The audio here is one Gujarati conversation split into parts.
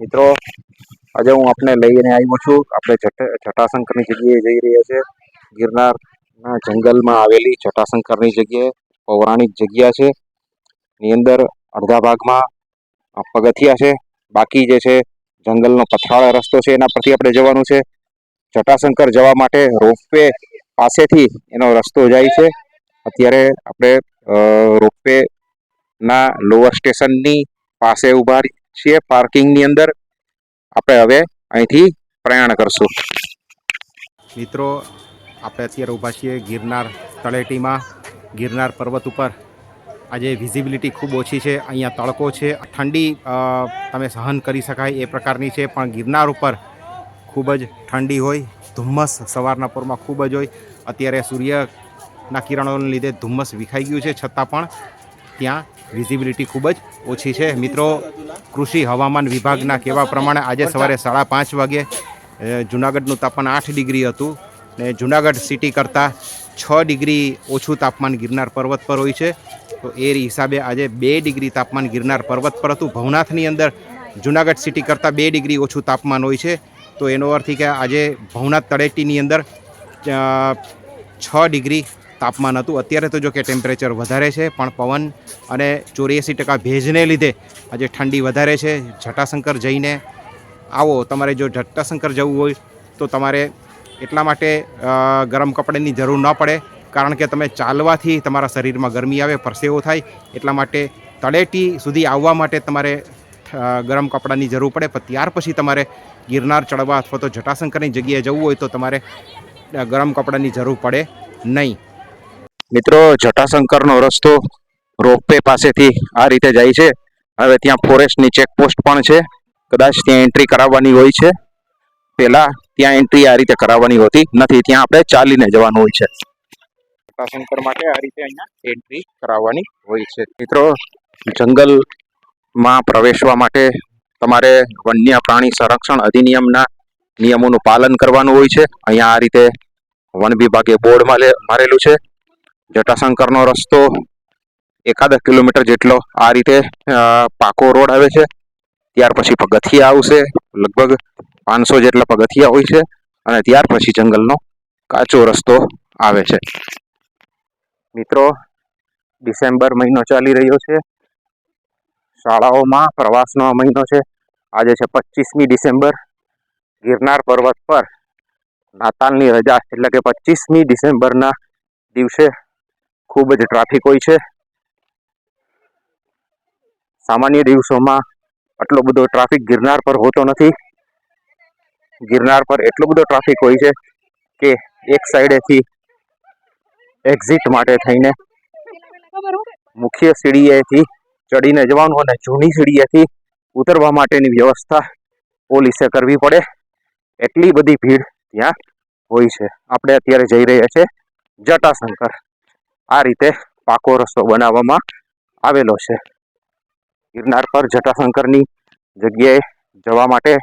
મિત્રો, આજે હું આપને લઈને આવ્યો છું. આપણે જટ- જટાશંકરની જગ્યાએ જઈ રહ્યા છે. ગિરનારના જંગલમાં આવેલી જટાશંકરની જગ્યાએ પૌરાણિક જગ્યા છે. ની અંદર અડધા ભાગમાં પગથિયા છે. બાકી જે છે, જંગલનો પથરાળ રસ્તો છે, એના પરથી આપણે જવાનું છે. જટાશંકર જવા માટે રોપવે પાસેથી એનો રસ્તો જાય છે. અત્યારે આપણે રોપવેના લોઅર સ્ટેશનની પાસે ઊભા છીએ પાર્કિંગની અંદર. આપણે હવે અહીંથી પ્રયાણ કરશું. મિત્રો, આપણે અત્યારે ઊભા છીએ ગિરનાર તળેટીમાં. ગિરનાર પર્વત ઉપર આજે વિઝિબિલિટી ખૂબ ઓછી છે. અહીંયા તડકો છે, ઠંડી તમે સહન કરી શકાય એ પ્રકારની છે, પણ ગિરનાર ઉપર ખૂબ જ ઠંડી હોય, ધુમ્મસ સવારના પોરમાં ખૂબ જ હોય. અત્યારે સૂર્યના કિરણોને લીધે ધુમ્મસ વિખાઈ ગયું છે, છતાં પણ ત્યાં વિઝિબિલિટી ખૂબ જ ઓછી છે. મિત્રો, કૃષિ હવામાન વિભાગના કહેવા પ્રમાણે આજે સવારે સાડા પાંચ વાગે જુનાગઢનું તાપમાન આઠ ડિગ્રી હતું ને જુનાગઢ સિટી કરતાં છ ડિગ્રી ઓછું તાપમાન ગિરનાર પર્વત પર હોય છે. તો એ હિસાબે આજે બે ડિગ્રી તાપમાન ગિરનાર પર્વત પર હતું. ભવનાથની અંદર જુનાગઢ સિટી કરતાં બે ડિગ્રી ઓછું તાપમાન હોય છે. તો એનો અર્થ કે આજે ભવનાથ તળેટીની અંદર છ ડિગ્રી તાપમાન હતું. અત્યારે તો જો કે ટેમ્પરેચર વધારે છે, પણ પવન અને ચોર્યાસી ટકા ભેજને લીધે આજે ઠંડી વધારે છે. જટાશંકર જઈને આવો, તમારે જો જટાશંકર જવું હોય તો તમારે એટલા માટે ગરમ કપડાની જરૂર ન પડે, કારણ કે તમે ચાલવાથી તમારા શરીરમાં ગરમી આવે, પરસેવો થાય. એટલા માટે તળેટી સુધી આવવા માટે તમારે ગરમ કપડાની જરૂર પડે. પણ ત્યાર પછી તમારે ગિરનાર ચડવા અથવા તો જટાશંકરની જગ્યાએ જવું હોય તો તમારે ગરમ કપડાની જરૂર પડે નહીં. મિત્રો, જટાશંકરનો રસ્તો રોપવે પાસેથી આ રીતે જાય છે. હવે ત્યાં ફોરેસ્ટની ચેકપોસ્ટ પણ છે. કદાચ ત્યાં એન્ટ્રી કરાવવાની હોય છે. પહેલાં ત્યાં એન્ટ્રી આ રીતે કરાવવાની હોતી નથી. ત્યાં આપણે ચાલીને જવાનું હોય છે. જટાશંકર માટે આ રીતે અહીંયા એન્ટ્રી કરાવવાની હોય છે. મિત્રો, જંગલમાં પ્રવેશવા માટે તમારે વન્ય પ્રાણી સંરક્ષણ અધિનિયમના નિયમોનું પાલન કરવાનું હોય છે. અહીંયા આ રીતે વન વિભાગે બોર્ડ લે, મારેલું છે. જટાશંકરનો રસ્તો એકાદ કિલોમીટર જેટલો આ રીતે પાકો રોડ આવે છે. ત્યાર પછી પગથિયા આવશે, લગભગ પાંચસો જેટલા પગથિયા હોય છે અને ત્યાર પછી જંગલનો કાચો રસ્તો આવે છે. મિત્રો, ડિસેમ્બર મહિનો ચાલી રહ્યો છે. શાળાઓમાં પ્રવાસનો મહિનો છે. આજે છે પચીસમી ડિસેમ્બર. ગિરનાર પર્વત પર નાતાલની રજા, એટલે કે પચીસમી ડિસેમ્બરના દિવસે ખૂબ જ ટ્રાફિક હોય છે. સામાન્ય દિવસોમાં આટલો બધો ટ્રાફિક ગિરનાર પર હોતો નથી. ગિરનાર પર એટલો બધો ટ્રાફિક હોય છે કે એક સાઈડેથી એક્ઝિટ માટે થઈને મુખ્ય સીડીએથી ચડીને જવાનું અને જૂની સીડીએથી ઉતરવા માટેની વ્યવસ્થા પોલીસે કરવી પડે. એટલી બધી ભીડ ત્યાં હોય છે. આપણે અત્યારે જઈ રહ્યા છીએ જટાશંકર. આ રીતે પાકો રસ્તો બનાવવામાં આવેલો છે. ગિરનાર પર જટાશંકરની જગ્યાએ જવા માટે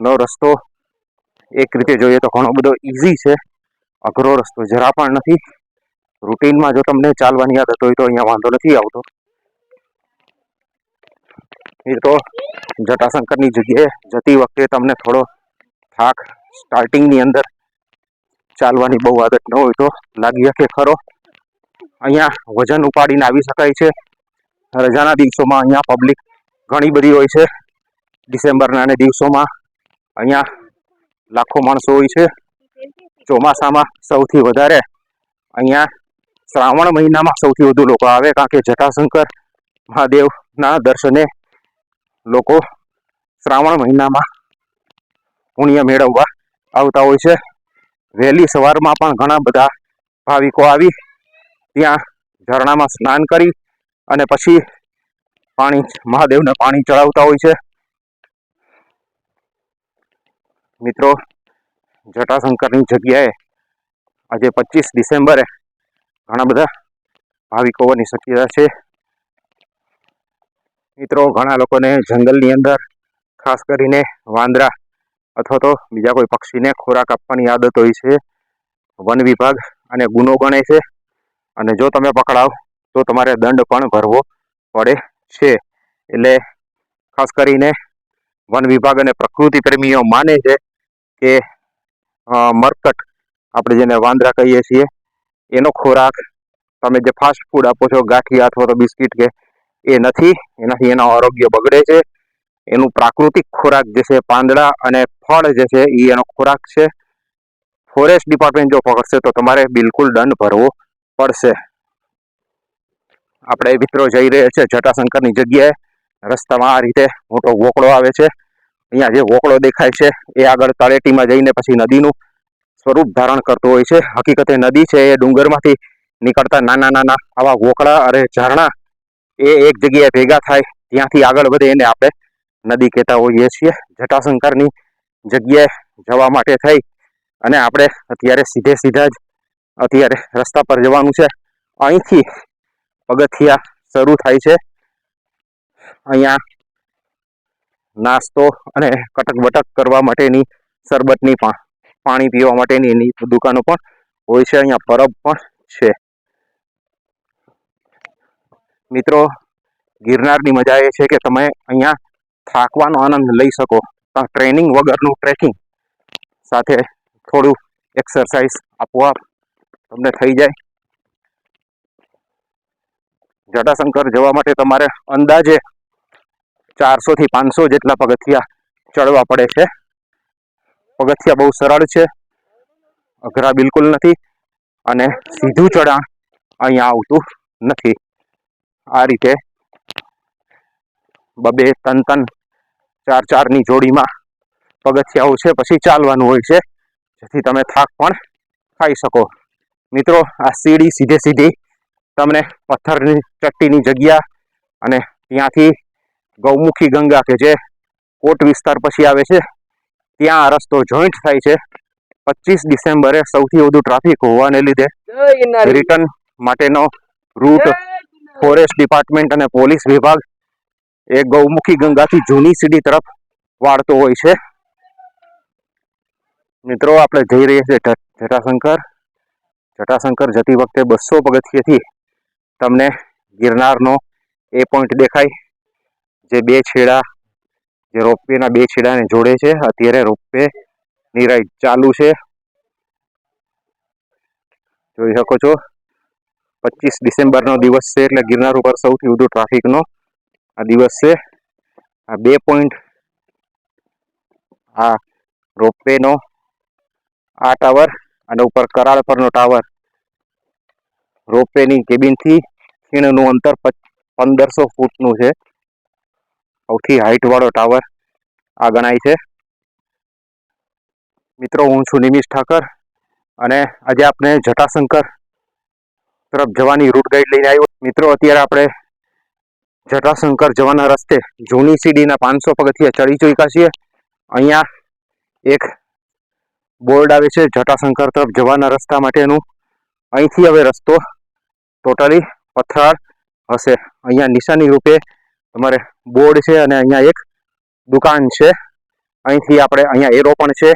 નો રસ્તો એક રીતે જોઈએ તો ઘણો બધો ઈઝી છે. અઘરો રસ્તો જરા પણ નથી. રૂટીનમાં જો તમને ચાલવાની આદત હોય તો અહીંયા વાંધો નથી આવતો. એ તો જટાશંકરની જગ્યાએ જતી વખતે તમને થોડો થાક સ્ટાર્ટિંગની અંદર ચાલવાની બહુ આદત ન હોય તો લાગી શકે ખરો. અહીંયા વજન ઉપાડીને આવી શકાય છે. રજાના દિવસોમાં અહીંયા પબ્લિક ઘણી બધી હોય છે. ડિસેમ્બરના અને દિવસોમાં અહીંયા લાખો માણસો હોય છે. ચોમાસામાં સૌથી વધારે અહીંયા શ્રાવણ મહિનામાં સૌથી વધુ લોકો આવે કારણ કે જટાશંકર મહાદેવના દર્શને લોકો શ્રાવણ મહિનામાં પુણ્ય મેળવવા આવતા હોય છે. વહેલી સવારમાં પણ ઘણા બધા ભાવિકો આવી ત્યાં ઝરણામાં સ્નાન કરી અને પછી પાણી, મહાદેવને પાણી ચડાવતા હોય છે. મિત્રો, જટાશંકરની જગ્યાએ આજે પચીસ ડિસેમ્બરે ઘણા બધા ભાવિકો હોવાની શક્યતા છે. મિત્રો, ઘણા લોકોને જંગલની અંદર ખાસ કરીને વાંદરા અથવા તો બીજા કોઈ પક્ષીને ખોરાક આપવાની આદત હોય છે. વન વિભાગ અને ગુનો ગણે છે. અને જો તમે પકડાવ, તો તમારે દંડ પણ ભરવો પડે છે. એટલે ખાસ કરીને વન વિભાગ અને પ્રકૃતિ પ્રેમીઓ માને છે કે મરકટ આપણે જેને વાંદરા કહીએ છીએ, એનો ખોરાક તમે જે ફાસ્ટ ફૂડ આપો છો, ગાંઠિયા અથવા તો બિસ્કિટ કે, એ નથી. એનાથી એનું આરોગ્ય બગડે છે. એનું પ્રાકૃતિક ખોરાક જે છે, પાંદડા અને ફળ જે છે એ એનો ખોરાક છે. ફોરેસ્ટ ડિપાર્ટમેન્ટ જો પકડશે તો તમારે બિલકુલ દંડ ભરવો પડશે. આપણે મિત્રો જઈ રહ્યા છે જટાશંકરની જગ્યાએ. રસ્તામાં આ રીતે મોટો વોકળો આવે છે. અહીંયા જે વોકળો દેખાય છે, એ આગળ તળેટીમાં જઈને પછી નદીનું સ્વરૂપ ધારણ કરતું હોય છે. હકીકતે નદી છે, એ ડુંગરમાંથી નીકળતા નાના નાના આવા વોકળા અને ઝરણા એ એક જગ્યાએ ભેગા થાય, ત્યાંથી આગળ વધે એને આપણે નદી કહેતા હોઈએ છીએ. જટાશંકરની જગ્યાએ જવા માટે થઈ અને આપણે અત્યારે સીધે સીધા જ અત્યારે રસ્તા પર જવાનું છે. અહીંથી પગથિયા શરૂ થાય છે. અહીંયા નાસ્તો અને કટક બટક કરવા માટેની શરબતની પણ, પાણી પીવા માટેની એની દુકાનો પણ હોય છે. અહીંયા પરબ પણ છે. મિત્રો, ગિરનારની મજા એ છે કે તમે અહીંયા થાકવાનો આનંદ લઈ શકો. ટ્રેનિંગ વગરનું ટ્રેકિંગ સાથે થોડું એક્સરસાઇઝ આપોઆપ તમને થઈ જાય. જટાશંકર જવા માટે તમારે અંદાજે ચારસો થી પાંચસો જેટલા પગથિયા ચડવા પડે છે. પગથિયા બહુ સરળ છે. અઘરા બિલકુલ નથી અને સીધું ચડાણ અહીંયા આવતું નથી. આ રીતે બબે તન ત્રણ ચાર ચારની જોડીમાં પગથિયાઓ છે પછી ચાલવાનું હોય છે. જેથી તમે થાક પણ ખાઈ શકો. મિત્રો આ સીડી સીધે સીધી તમને પથ્થરની ચટ્ટીની જગ્યા અને ત્યાંથી ગૌમુખી ગંગા કે જે કોટ વિસ્તાર પછી આવે છે ત્યાં આ રસ્તો જોઈન્ટ થાય છે. પચીસ ડિસેમ્બરે સૌથી વધુ ટ્રાફિક હોવાને લીધે રિટર્ન માટેનો રૂટ ફોરેસ્ટ ડિપાર્ટમેન્ટ અને પોલીસ વિભાગ એ ગૌમુખી ગંગાથી જૂની સીડી તરફ વાળતો હોય છે. મિત્રો, આપણે જઈ રહ્યા છીએ જટાશંકર. જટાશંકર જતી વખતે બસો પગથિયેથી તમને ગિરનારનો એ પોઈન્ટ દેખાય. જે બે છેડા, જે રોપવેના બે છેડાને જોડે છે. અત્યારે રોપવે ની રાઈડ ચાલુ છે. જોઈ શકો છો પચીસ ડિસેમ્બરનો દિવસ છે એટલે ગિરનાર ઉપર સૌથી વધુ ટ્રાફિકનો આ દિવસ છે. આ બે પોઈન્ટ આ રોપવેનો આ ટાવર અને ઉપર કરાળ પરનો ટાવર રોપવેની કેબિનથી ખીણનું અંતર પંદરસો ફૂટનું છે. સૌથી હાઇટવાળો ટાવર આ ગણાય છે. મિત્રો, હું છું નિમિષ ઠાકર અને આજે આપણે જટાશંકર તરફ જવાની રૂટ ગાઈડ લઈને આવ્યો. મિત્રો, અત્યારે આપણે જટાશંકર જવાના રસ્તે જૂની સીડીના પાંચસો પગથિયા ચડી ચૂક્યા છીએ. અહીંયા એક બોર્ડ આવે છે જટાશંકર તરફ જવાના રસ્તા માટેનું. અહીંથી હવે રસ્તો ટોટલી પથરાળ હશે. અહીંયા નિશાની રૂપે તમારે બોર્ડ છે અને અહીંયા એક દુકાન છે. અહીંથી આપણે, અહીંયા એરો પણ છે.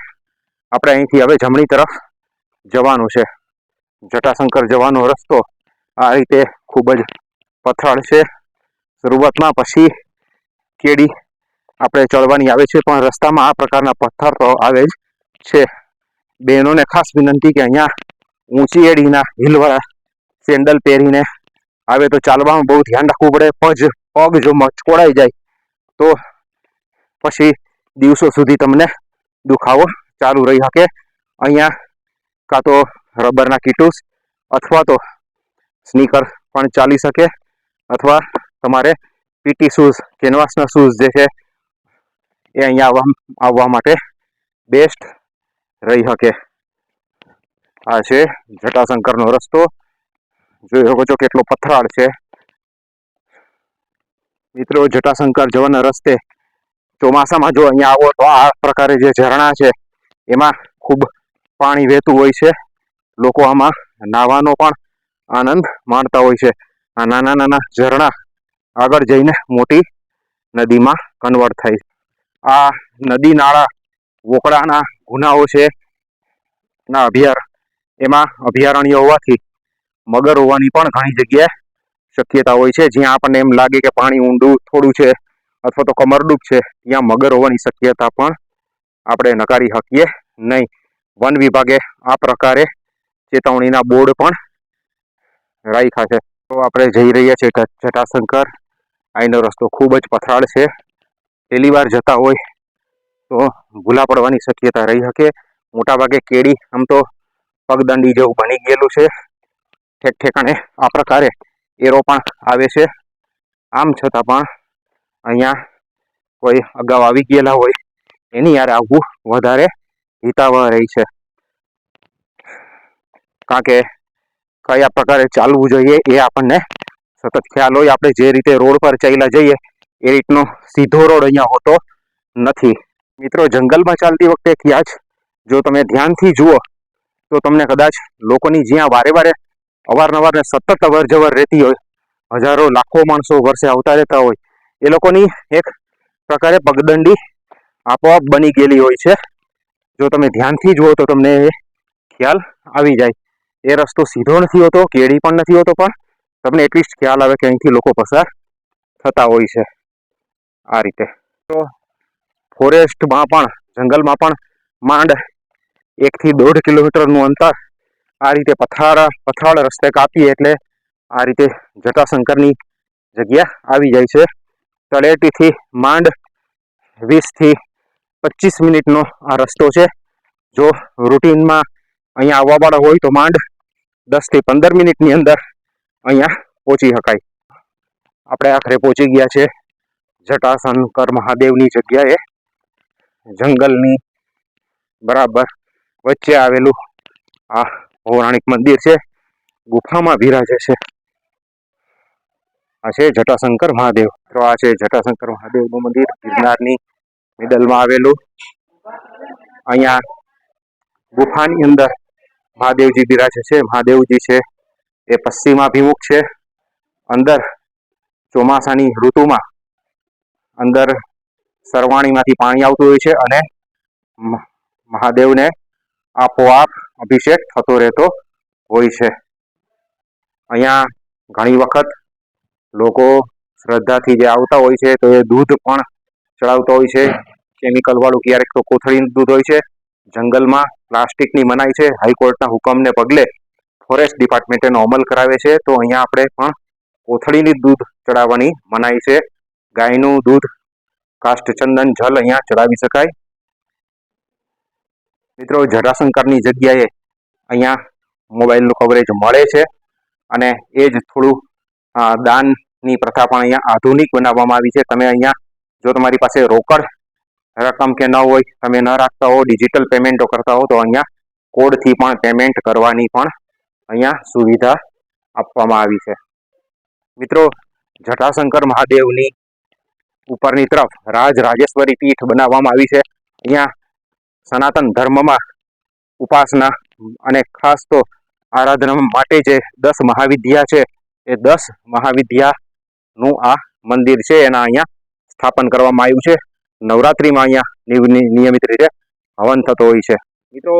આપણે અહીંથી હવે જમણી તરફ જવાનું છે. જટાશંકર જવાનો રસ્તો આ રીતે ખૂબ જ પથરાળ છે. શરૂઆતમાં પછી કેડી આપણે ચડવાની આવે છે, પણ રસ્તામાં આ પ્રકારના પથ્થર તો આવે જ છે. બહેનોને ખાસ વિનંતી કે અહીંયા ઊંચી એડીના હિલવાળા સેન્ડલ પહેરીને આવે તો ચાલવામાં બહુ ધ્યાન રાખવું પડે. પગ પગ જો મચકોડાઈ જાય તો પછી દિવસો સુધી તમને દુખાવો ચાલુ રહી શકે. અહીંયા કાં તો રબરના કીટુસ અથવા તો સ્નીકર પણ ચાલી શકે અથવા તમારે પીટી શૂઝ કેનવાસના શૂઝ જે છે, એ અહીંયા આવવા આવવા માટે બેસ્ટ રહી શકે. આ છે જટાશંકરનો રસ્તો. જોઈ શકો છો કેટલો પથરાળ છે. મિત્રો, જટાશંકર જવાના રસ્તે ચોમાસામાં જો અહીંયા આવો તો આ પ્રકારે જે ઝરણા છે, એમાં ખૂબ પાણી વહેતું હોય છે. લોકો આમાં નાહવાનો પણ આનંદ માણતા હોય છે. આ નાના નાના ઝરણા આગળ જઈને મોટી નદીમાં કન્વર્ટ થાય આ નદી નાળા વોકળાના ગુનાઓ છે. ના અભયાર, એમાં અભયારણ્ય હોવાથી મગર હોવાની પણ ઘણી જગ્યાએ શક્યતા હોય છે. જ્યાં આપણને એમ લાગે કે પાણી ઊંડું થોડું છે અથવા તો કમરડૂબ છે, ત્યાં મગર હોવાની શક્યતા પણ આપણે નકારી શકીએ નહીં. વન વિભાગે આ પ્રકારે ચેતવણીના બોર્ડ પણ રાખ્યા છે. તો આપણે જઈ રહ્યા છીએ જટાશંકર. અહીંનો રસ્તો ખૂબ જ પથરાળ છે. પહેલી વાર જતા હોય તો ભૂલા પડવાની શક્યતા રહી શકે. મોટાભાગે કેડી આમ તો પગદંડી જેવું બની ગયેલું છે. ઠેક ઠેકાણે આ પ્રકારે એરો પણ આવે છે. આમ છતાં પણ અહીંયા કોઈ અગાઉ આવી ગયેલા હોય એની યાર આવવું વધારે હિતાવહ રહી છે. કારણ કે કયા પ્રકારે ચાલવું જોઈએ એ આપણને સતત ખ્યાલ હોય. આપણે જે રીતે રોડ પર ચાલ્યા જઈએ, એ રીતનો સીધો રોડ અહીંયા હોતો નથી. મિત્રો, જંગલમાં ચાલતી વખતે ક્યાં જ તમે ધ્યાનથી જુઓ, તો તમને કદાચ લોકોની જ્યાં વારે વારે અવારનવાર ને સતત અવરજવર રહેતી હોય, હજારો, લાખો માણસો વર્ષે આવતા રહેતા હોય, એ લોકોની એક પ્રકારે પગદંડી આપોઆપ બની ગયેલી હોય છે. જો તમે ધ્યાનથી જુઓ તો તમને એ ખ્યાલ આવી જાય. એ રસ્તો સીધો નથી હોતો કેડી પણ નથી હોતો, પણ તમને એટલીસ્ટ ખ્યાલ આવે કે અહીંથી લોકો પસાર થતા હોય છે આ રીતે. તો ફોરેસ્ટમાં પણ, જંગલમાં પણ માંડ એકથી દોઢ કિલોમીટરનું અંતર આ રીતે પથારા, પથરાળ રસ્તે કાપીએ એટલે આ રીતે જટાશંકરની જગ્યા આવી જાય છે. તળેટીથી માંડ વીસથી પચીસ મિનિટનો આ રસ્તો છે. જો રૂટીનમાં અહીંયા આવવાવાળા હોય તો માંડ દસથી પંદર મિનિટની અંદર અહીંયા પહોંચી શકાય. આપણે આખરે પહોંચી ગયા છે જટાશંકર મહાદેવની જગ્યાએ. જંગલની બરાબર વચ્ચે આવેલું આ પૌરાણિક મંદિર છે. ગુફામાં બિરાજે છે. આ છે જટાશંકર મહાદેવ. તો આ છે જટાશંકર મહાદેવનું મંદિર. ગિરનારની મિડલમાં આવેલું. અહીંયા ગુફાની અંદર મહાદેવજી બિરાજે છે, મહાદેવજી છે, એ પશ્ચિમાભિમુખ છે. અંદર ચોમાસાની ઋતુમાં અંદર સરવાણીમાંથી પાણી આવતું હોય છે અને મહાદેવને આપોઆપ અભિષેક થતો રહેતો હોય છે. અહીંયા ઘણી વખત લોકો શ્રદ્ધાથી જે આવતા હોય છે, તો એ દૂધ પણ ચડાવતા હોય છે. કેમિકલવાળું ક્યારેક તો કોથળીનું દૂધ હોય છે. જંગલમાં પ્લાસ્ટિકની મનાઈ છે. હાઈકોર્ટના હુકમને પગલે ફોરેસ્ટ ડિપાર્ટમેન્ટ અમલ કરાવે છે. તો અહીંયા આપણે પણ કોથળીની દૂધ ચડાવવાની મનાઈ છે. ગાયનું દૂધ કાષ્ઠચંદન જલ અહીંયા ચડાવી શકાય. મિત્રો જરાશંકરની જગ્યાએ અહીંયા મોબાઈલનું કવરેજ મળે છે અને એ જ થોડું દાનની પ્રથા પણ અહીંયા આધુનિક બનાવવામાં આવી છે. તમે અહીંયા જો તમારી પાસે રોકડ રકમ કે ન હોય, તમે ન રાખતા હો ડિજિટલ પેમેન્ટો કરતા હો, તો અહીંયા કોડથી પણ પેમેન્ટ કરવાની પણ અહીંયા સુવિધા આપવામાં આવી છે. મિત્રો, જટાશંકર મહાદેવની ઉપરની તરફ રાજ રાજેશ્વરી પીઠ બનાવવામાં આવી છે. અહીંયા સનાતન ધર્મમાં ઉપાસના અને ખાસ તો આરાધના માટે જે દસ મહાવિદ્યા છે, એ દસ મહાવિદ્યાનું આ મંદિર છે, એના અહીંયા સ્થાપન કરવામાં આવ્યું છે. નવરાત્રિમાં અહીંયા નિયમિત રીતે હવન થતો હોય છે. મિત્રો,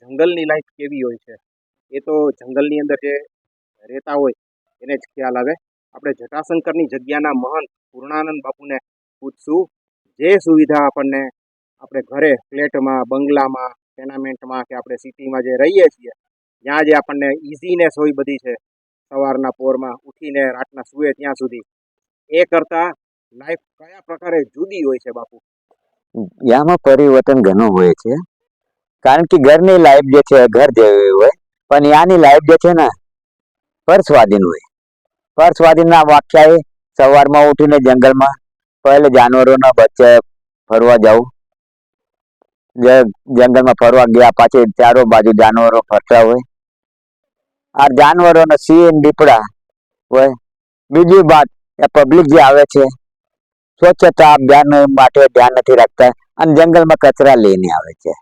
જંગલની લાઈફ કેવી હોય છે? એ તો જંગલની અંદર જે રહેતા હોય, એને જ ખ્યાલ આવે. આપણે જટાશંકરની જગ્યાના મહંત પૂર્ણાનંદ બાપુને પૂછશું, જે સુવિધા આપણને આપણે ઘરે ફ્લેટમાં, બંગલામાં ટેનામેન્ટમાં કે આપણે સિટીમાં જે રહીએ છીએ, ત્યાં જે આપણને ઇઝીનેસ હોય બધી છે, સવારના પોરમાં ઉઠીને રાતના સૂએ ત્યાં સુધી. એ કરતાં લાઈફ કયા પ્રકારે જુદી હોય છે બાપુ? યામાં પરિવર્તન ઘણું હોય છે. કારણ કે ઘરની લાઈફ જે છે ઘર જેવી હોય. પણ યાની લાઈફ જે છે ને પર હોય. પર સ્વાધીનના એ સવારમાં ઉઠીને જંગલમાં પહેલે જાનવરોના બચ્ચે ફરવા જાઉં. જે જંગલમાં ફરવા ગયા પાછી ચારો બાજુ જાનવરો ફરતા હોય. આ જાનવરોના સિંહ દીપડા હોય. બીજી વાત પબ્લિક જે આવે છે સ્વચ્છતા અભિયાન માટે ધ્યાન નથી રાખતા અને જંગલમાં કચરા લઈને આવે છે.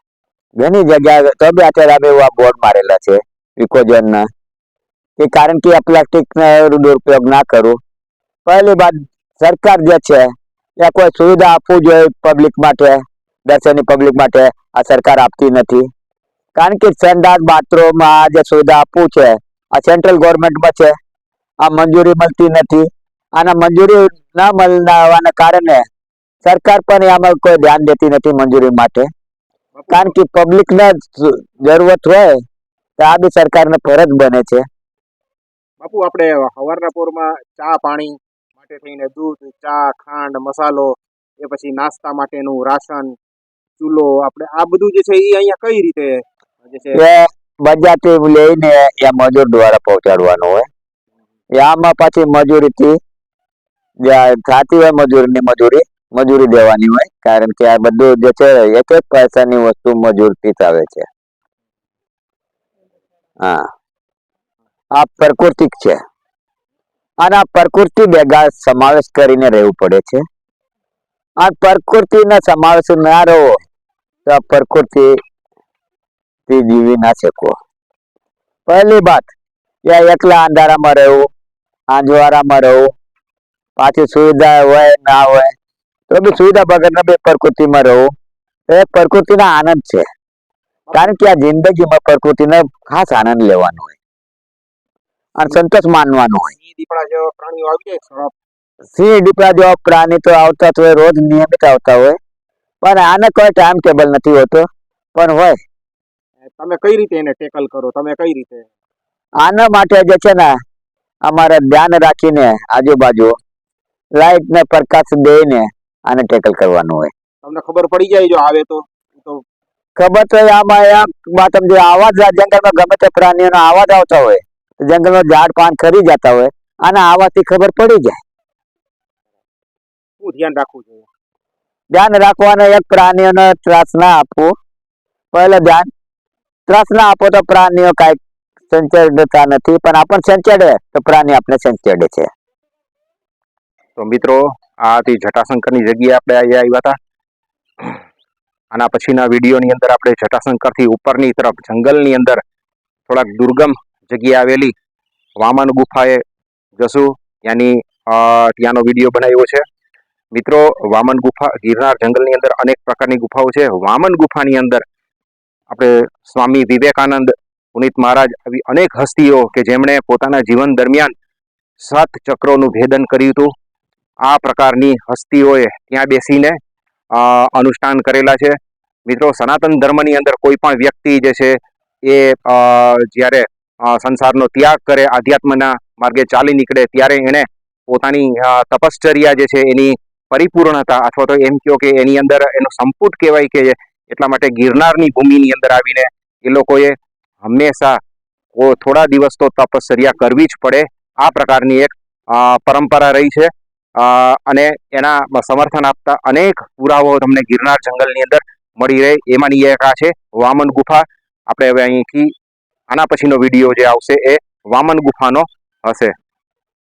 ઘણી જગ્યાએ તો બી અત્યારે અમે એવા બોર્ડ મારેલા છે ઇકોજનના, કે કારણ કે આ પ્લાસ્ટિકનો દુરુપયોગ ના કરવો પહેલી વાત, સરકાર જે છે, એ કોઈ સુવિધા આપવું જોઈએ પબ્લિક માટે, દર્શનની પબ્લિક માટે આ સરકાર આપતી નથી. કારણ કે સંડાસ બાથરૂમમાં જે સુવિધા આપવું છે, આ સેન્ટ્રલ ગવર્મેન્ટમાં છે, આ મંજૂરી મળતી નથી. આના મંજૂરી ના મળવાના કારણે સરકાર પણ આમાં કોઈ ધ્યાન દેતી નથી મંજૂરી માટે. કારણ કે પબ્લિક ને જરૂરત હોય તો આ બી સરકારને ફરજ બને છે. બાપુ આપણે સવારના પોરમાં ચા પાણી માટે થઈને દૂધ ચા ખાંડ મસાલો એ પછી નાસ્તા માટેનું રાશન ચૂલો આપણે આ બધું જે છે એ અહીંયા કઈ રીતે જે છે? બજારથી લઈને એ મજૂર દ્વારા પહોંચાડવાનું હોય. એ આમાં પાછી મજૂરીથી થતી હોય મજૂરની મજૂરી મજૂરી દેવાની હોય, કારણ કે આ બધું જે છે એક એક પૈસાની વસ્તુ મજૂરથી જ આવે છે. હા. આ પ્રકૃતિક છે. અને આ પ્રકૃતિ ભેગા સમાવેશ કરીને રહેવું પડે છે. આ પ્રકૃતિનો સમાવેશ ના રહો, તો આ પ્રકૃતિ થી જીવી ના શકો પહેલી વાત કે એકલા અંધારામાં રહેવું આંજવારામાં રહેવું પાછી સુવિધા હોય ના હોય તો બી સુવિધા વગરના બે પ્રકૃતિમાં રહેવું એ પ્રકૃતિનો આનંદ છે. કારણ કે આ જિંદગીમાં પ્રકૃતિનો ખાસ આનંદ લેવાનો હોય. અને સંતોષ માનવાનો હોય. સિંહ દીપડા જેવા પ્રાણી તો આવતા હોય રોજ નિયમિત આવતા હોય. પણ આને કોઈ ટાઈમ ટેબલ નથી હોતો. પણ હોય. તમે કઈ રીતે એને ટેકલ કરો? તમે કઈ રીતે? આના માટે જે છે ને અમારે ધ્યાન રાખીને આજુબાજુ લાઈટ ને પ્રકાશ દઈને આને ટેકલ કરવાનું હોય. તમને ખબર પડી જાય જો આવે તો? ખબર તો આમાં એક વાત આવાજ જંગલમાં ગમે તે પ્રાણીઓનો આવાજ આવતા હોય તો જંગલમાં ઝાડ પાન ખરી જતા હોય આના આવાજથી ખબર પડી જાય. શું ધ્યાન રાખવું જોઈએ? ધ્યાન રાખવાનું એક પ્રાણીઓને ત્રાસ ના આપવું. પહેલો ધ્યાન ત્રાસ ના આપો તો પ્રાણીઓ કાંઈક સંચેડતા નથી પણ આપણને સંચેડે તો પ્રાણી આપણે સંચેડે છે. તો મિત્રો આ હતી જટાશંકરની જગ્યાએ આપણે અહીંયા આવ્યા હતા. આના પછીના વિડીયોની અંદર આપણે જટાશંકરથી ઉપરની તરફ, જંગલની અંદર થોડાક દુર્ગમ જગ્યાએ આવેલી વામન ગુફાએ જશું. ત્યાંની ત્યાંનો વીડિયો બનાવ્યો છે. મિત્રો, વામન ગુફા, ગિરનાર જંગલની અંદર અનેક પ્રકારની ગુફાઓ છે. વામન ગુફાની અંદર આપણે સ્વામી વિવેકાનંદ પુનિત મહારાજ આવી અનેક હસ્તીઓ કે જેમણે પોતાના જીવન દરમિયાન સાત ચક્રોનું ભેદન કર્યું હતું. આ પ્રકારની હસ્તીઓએ ત્યાં બેસીને અનુષ્ઠાન કરેલા છે. મિત્રો, સનાતન ધર્મની અંદર કોઈ પણ વ્યક્તિ જે છે એ જ્યારે સંસારનો ત્યાગ કરે, આધ્યાત્મના માર્ગે ચાલી નીકળે, ત્યારે એણે પોતાની તપશ્ચર્યા જે છે એની પરિપૂર્ણતા અથવા તો એમ કહો કે એની અંદર એનો સંપુટ કહેવાય કે એટલા માટે ગિરનારની ભૂમિની અંદર આવીને એ લોકોએ હંમેશા થોડા દિવસ તો તપશ્ચર્યા કરવી જ પડે. આ પ્રકારની એક પરંપરા રહી છે. અને એના સમર્થન આપતા અનેક પુરાવાઓ તમને ગિરનાર જંગલની અંદર મળી રહે એમાંની એક આ છે વામન ગુફા. આપણે હવે અહીંથી આના પછીનો વીડિયો જે આવશે એ વામન ગુફાનો હશે.